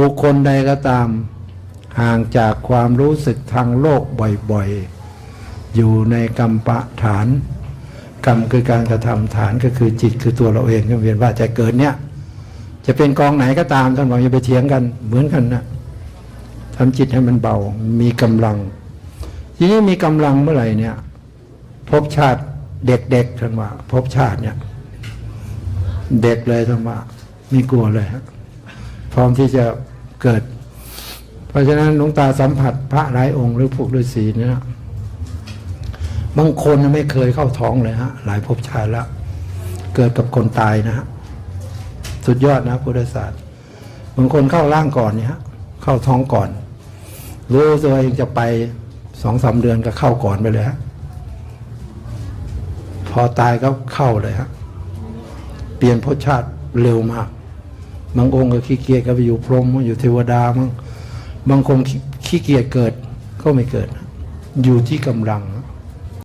บุคคลใดก็ตาม ห่างจากความรู้สึกทางโลกบ่อยๆ อยู่ในกรรมปะฐาน กรรมคือการกระทำฐานก็คือจิตคือตัวเราเองก็เวียนว่าจะเกิดเนี่ย จะเป็นกองไหนก็ตามท่านบอกอย่าไปเถียงกันเหมือนกันนะทำจิตให้มันเบา มีกำลัง ทีนี้มีกำลังเมื่อไหร่เนี่ยภพชาติเด็กๆท่านว่าภพชาติเนี่ย เด็กเลยท่านว่าไม่กลัวเลยฮะ พร้อมที่จะเกิด เพราะฉะนั้นหลวงตาสัมผัสพระหลายองค์หรือพวกฤาษีเนี่ยบางคนไม่เคยเข้าท้องเลยฮะหลายภพชาติแล้ว เกิดกับคนตายนะฮะสุดยอดนะพุทธศาสตร์บางคนเข้าร่างก่อนเนี่ยฮะเข้าท้องก่อน รู้ตัวเองจะไปสองสามเดือนก็เข้าก่อนไปเลยฮะพอตายก็เข้าเลยฮะเปลี่ยนพชาติเร็วมาก บางองค์ก็ขี้เกียจก็ไปอยู่พรหมอยู่เทวดามั้งบางคนขี้เกียจเกิดก็ไม่เกิด อยู่ที่กำลัง